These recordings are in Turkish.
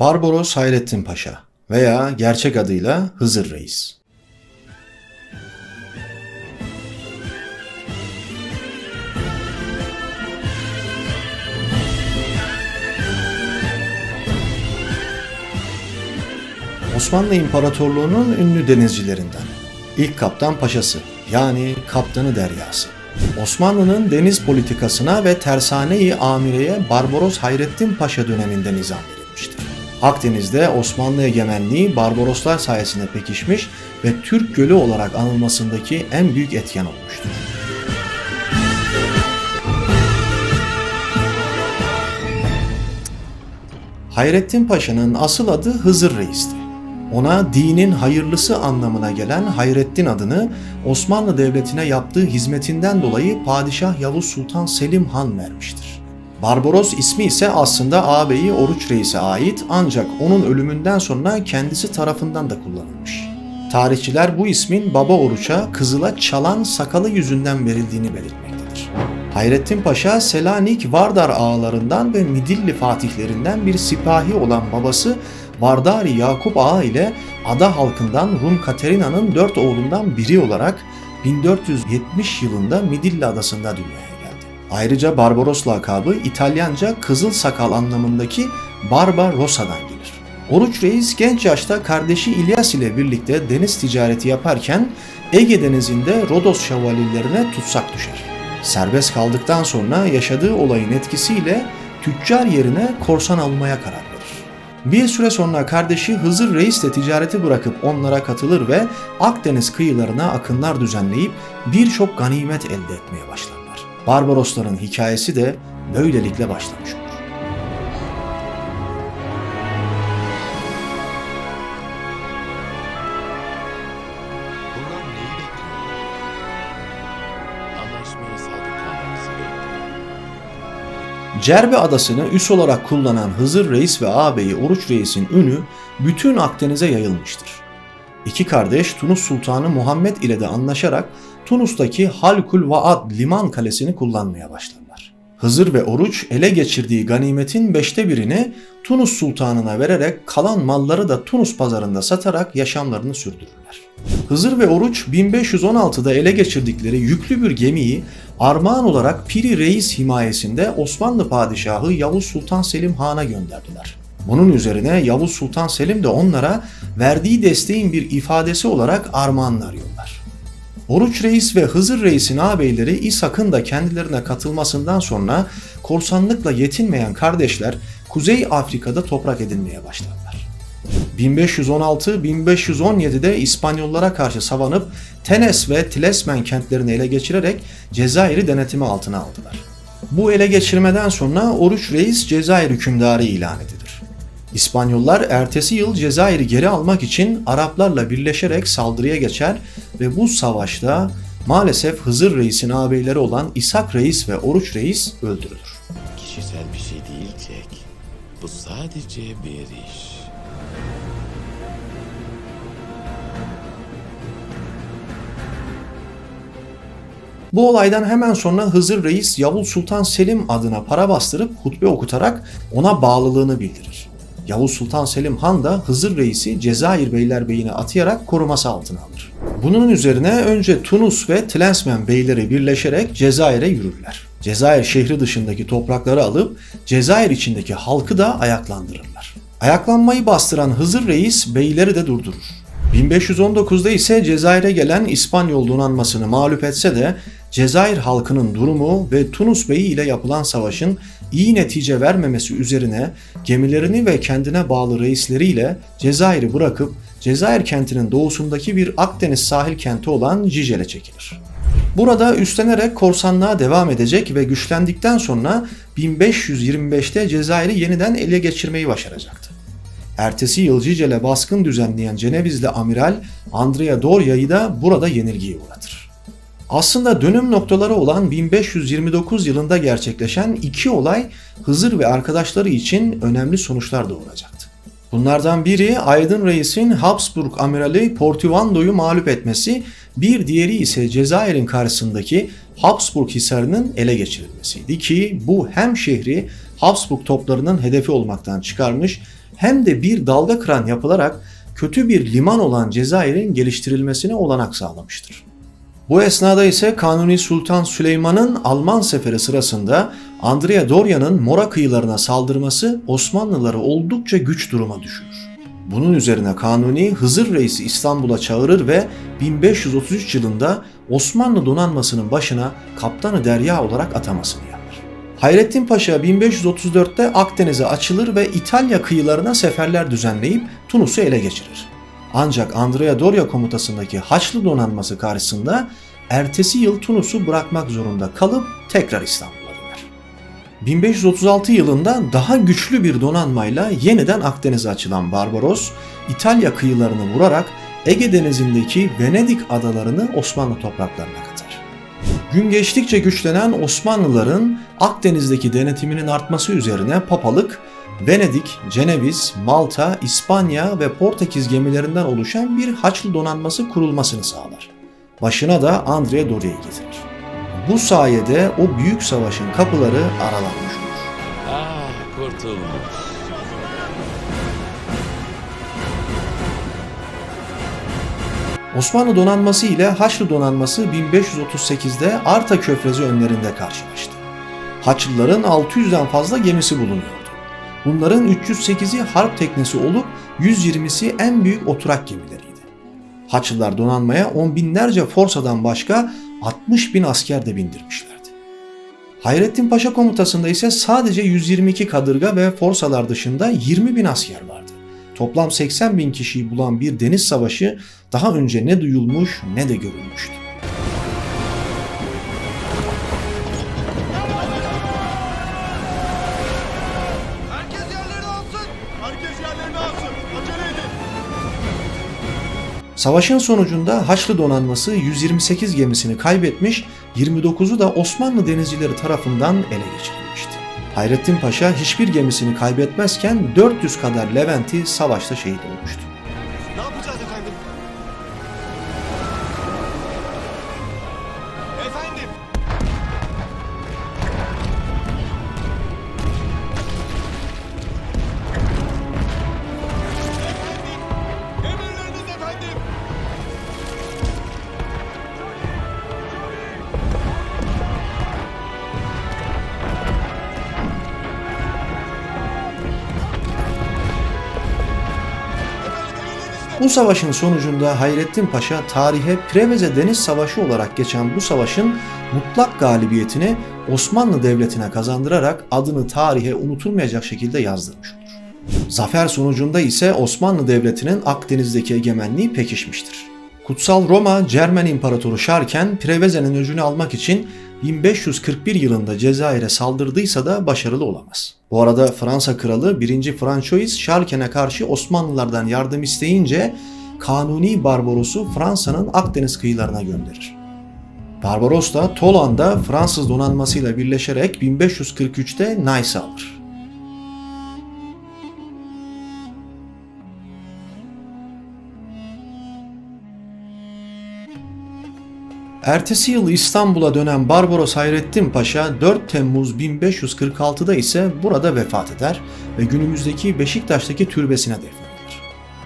Barbaros Hayrettin Paşa veya gerçek adıyla Hızır Reis. Osmanlı İmparatorluğu'nun ünlü denizcilerinden. İlk kaptan paşası yani kaptanı deryası. Osmanlı'nın deniz politikasına ve tersane-i amireye Barbaros Hayrettin Paşa döneminden nizam. Akdeniz'de Osmanlı egemenliği Barbaroslar sayesinde pekişmiş ve Türk Gölü olarak anılmasındaki en büyük etken olmuştur. Hayrettin Paşa'nın asıl adı Hızır Reis'ti. Ona dinin hayırlısı anlamına gelen Hayrettin adını Osmanlı Devleti'ne yaptığı hizmetinden dolayı Padişah Yavuz Sultan Selim Han vermiştir. Barbaros ismi ise aslında ağabeyi Oruç Reis'e ait ancak onun ölümünden sonra kendisi tarafından da kullanılmış. Tarihçiler bu ismin Baba Oruç'a Kızıl'a çalan sakalı yüzünden verildiğini belirtmektedir. Hayrettin Paşa Selanik Vardar ağalarından ve Midilli fatihlerinden bir sipahi olan babası Vardari Yakup Ağa ile ada halkından Rum Katerina'nın dört oğlundan biri olarak 1470 yılında Midilli adasında dünyaya. Ayrıca Barbaros lakabı İtalyanca kızıl sakal anlamındaki Barbarosa'dan gelir. Oruç Reis genç yaşta kardeşi İlyas ile birlikte deniz ticareti yaparken Ege Denizi'nde Rodos şövalyelerine tutsak düşer. Serbest kaldıktan sonra yaşadığı olayın etkisiyle tüccar yerine korsan almaya karar verir. Bir süre sonra kardeşi Hızır Reis de ticareti bırakıp onlara katılır ve Akdeniz kıyılarına akınlar düzenleyip birçok ganimet elde etmeye başlarlar. Barbarosların hikayesi de böylelikle başlamış olur. Cerbe adasını üs olarak kullanan Hızır Reis ve ağabeyi Oruç Reis'in ünü bütün Akdeniz'e yayılmıştır. İki kardeş Tunus Sultanı Muhammed ile de anlaşarak Tunus'taki Halkul Vaad liman kalesini kullanmaya başlarlar. Hızır ve Oruç ele geçirdiği ganimetin beşte birini Tunus Sultanı'na vererek kalan malları da Tunus pazarında satarak yaşamlarını sürdürürler. Hızır ve Oruç 1516'da ele geçirdikleri yüklü bir gemiyi armağan olarak Piri Reis himayesinde Osmanlı Padişahı Yavuz Sultan Selim Han'a gönderdiler. Bunun üzerine Yavuz Sultan Selim de onlara verdiği desteğin bir ifadesi olarak armağanlar yollar. Oruç Reis ve Hızır Reis'in ağabeyleri İshak'ın da kendilerine katılmasından sonra korsanlıkla yetinmeyen kardeşler Kuzey Afrika'da toprak edinmeye başlarlar. 1516-1517'de İspanyollara karşı savanıp Tenes ve Tlesmen kentlerini ele geçirerek Cezayir'i denetimi altına aldılar. Bu ele geçirmeden sonra Oruç Reis Cezayir hükümdarı ilan edilir. İspanyollar ertesi yıl Cezayir'i geri almak için Araplarla birleşerek saldırıya geçer ve bu savaşta maalesef Hızır Reis'in ağabeyleri olan İshak Reis ve Oruç Reis öldürülür. Kişisel bir şey değil Jack. Bu sadece bir iş. Bu olaydan hemen sonra Hızır Reis Yavuz Sultan Selim adına para bastırıp hutbe okutarak ona bağlılığını bildirir. Yavuz Sultan Selim Han da Hızır Reis'i Cezayir Beylerbeyi'ne atayarak koruması altına alır. Bunun üzerine önce Tunus ve Tlensmen beyleri birleşerek Cezayir'e yürürler. Cezayir şehri dışındaki toprakları alıp Cezayir içindeki halkı da ayaklandırırlar. Ayaklanmayı bastıran Hızır Reis beyleri de durdurur. 1519'da ise Cezayir'e gelen İspanyol donanmasını mağlup etse de Cezayir halkının durumu ve Tunus Bey'i ile yapılan savaşın iyi netice vermemesi üzerine gemilerini ve kendine bağlı reisleriyle Cezayir'i bırakıp Cezayir kentinin doğusundaki bir Akdeniz sahil kenti olan Cicel'e çekilir. Burada üstlenerek korsanlığa devam edecek ve güçlendikten sonra 1525'te Cezayir'i yeniden ele geçirmeyi başaracaktı. Ertesi yıl Cicel'e baskın düzenleyen Cenevizli amiral Andrea Doria'yı da burada yenilgiye uğratır. Aslında dönüm noktaları olan 1529 yılında gerçekleşen iki olay Hızır ve arkadaşları için önemli sonuçlar doğuracaktı. Bunlardan biri Aydın Reis'in Habsburg amirali Portivando'yu mağlup etmesi, bir diğeri ise Cezayir'in karşısındaki Habsburg hisarının ele geçirilmesiydi ki bu hem şehri Habsburg toplarının hedefi olmaktan çıkarmış hem de bir dalga kıran yapılarak kötü bir liman olan Cezayir'in geliştirilmesine olanak sağlamıştır. Bu esnada ise Kanuni Sultan Süleyman'ın Alman seferi sırasında Andrea Dorya'nın Mora kıyılarına saldırması Osmanlıları oldukça güç duruma düşürür. Bunun üzerine Kanuni Hızır Reis'i İstanbul'a çağırır ve 1533 yılında Osmanlı donanmasının başına Kaptanı Derya olarak atamasını yapar. Hayrettin Paşa 1534'te Akdeniz'e açılır ve İtalya kıyılarına seferler düzenleyip Tunus'u ele geçirir. Ancak Andrea Doria komutasındaki Haçlı donanması karşısında ertesi yıl Tunus'u bırakmak zorunda kalıp tekrar İstanbul'a döner. 1536 yılında daha güçlü bir donanmayla yeniden Akdeniz'e açılan Barbaros, İtalya kıyılarını vurarak Ege Denizi'ndeki Venedik adalarını Osmanlı topraklarına katar. Gün geçtikçe güçlenen Osmanlıların Akdeniz'deki denetiminin artması üzerine papalık, Venedik, Ceneviz, Malta, İspanya ve Portekiz gemilerinden oluşan bir Haçlı donanması kurulmasını sağlar. Başına da Andrea Doria'yı getirir. Bu sayede o büyük savaşın kapıları aralanmış olur. Ah kurtulmuş. Osmanlı donanması ile Haçlı donanması 1538'de Arta Köprüsü önlerinde karşılaştı. Haçlıların 600'den fazla gemisi bulunuyordu. Bunların 308'i harp teknesi olup 120'si en büyük oturak gemileriydi. Haçlılar donanmaya on binlerce forsadan başka 60 bin asker de bindirmişlerdi. Hayrettin Paşa komutasında ise sadece 122 kadırga ve forsalar dışında 20 bin asker vardı. Toplam 80 bin kişiyi bulan bir deniz savaşı daha önce ne duyulmuş ne de görülmüştü. Savaşın sonucunda Haçlı donanması 128 gemisini kaybetmiş, 29'u da Osmanlı denizcileri tarafından ele geçirilmişti. Hayrettin Paşa hiçbir gemisini kaybetmezken 400 kadar Levent'i savaşta şehit olmuştu. Bu savaşın sonucunda Hayrettin Paşa tarihe Preveze Deniz Savaşı olarak geçen bu savaşın mutlak galibiyetini Osmanlı Devleti'ne kazandırarak adını tarihe unutulmayacak şekilde yazdırmış olur. Zafer sonucunda ise Osmanlı Devleti'nin Akdeniz'deki egemenliği pekişmiştir. Kutsal Roma Cermen İmparatoru Şarken Preveze'nin öcünü almak için 1541 yılında Cezayir'e saldırdıysa da başarılı olamaz. Bu arada Fransa kralı 1. Francois Şarken'e karşı Osmanlılardan yardım isteyince Kanuni Barbaros'u Fransa'nın Akdeniz kıyılarına gönderir. Barbaros da Tolan'da Fransız donanmasıyla birleşerek 1543'te Nice'ı alır. Ertesi yıl İstanbul'a dönen Barbaros Hayrettin Paşa 4 Temmuz 1546'da ise burada vefat eder ve günümüzdeki Beşiktaş'taki türbesine defnedilir.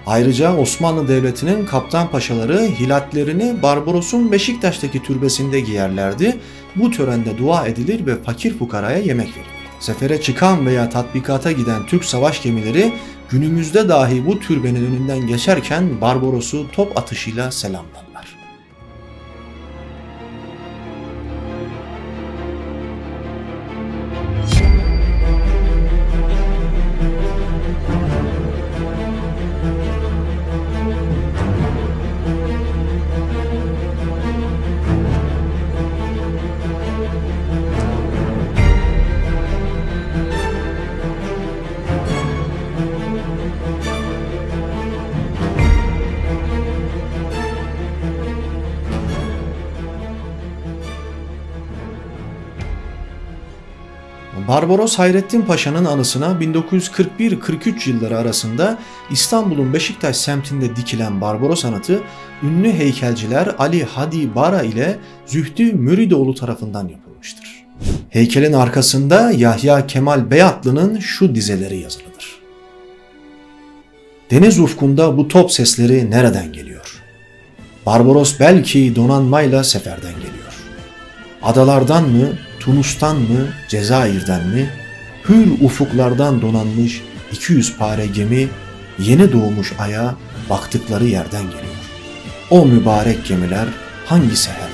Ayrıca Osmanlı Devleti'nin kaptan paşaları hilatlerini Barbaros'un Beşiktaş'taki türbesinde giyerlerdi. Bu törende dua edilir ve fakir fukaraya yemek verilir. Sefere çıkan veya tatbikata giden Türk savaş gemileri günümüzde dahi bu türbenin önünden geçerken Barbaros'u top atışıyla selamlarlar. Barbaros Hayrettin Paşa'nın anısına 1941-43 yılları arasında İstanbul'un Beşiktaş semtinde dikilen Barbaros anıtı ünlü heykelciler Ali Hadi Bara ile Zühtü Müridoğlu tarafından yapılmıştır. Heykelin arkasında Yahya Kemal Beyatlı'nın şu dizeleri yazılıdır. Deniz ufkunda bu top sesleri nereden geliyor? Barbaros belki donanmayla seferden geliyor. Adalardan mı, Tunus'tan mı, Cezayir'den mi, hür ufuklardan donanmış 200 pare gemi yeni doğmuş aya baktıkları yerden geliyor. O mübarek gemiler hangi seherden?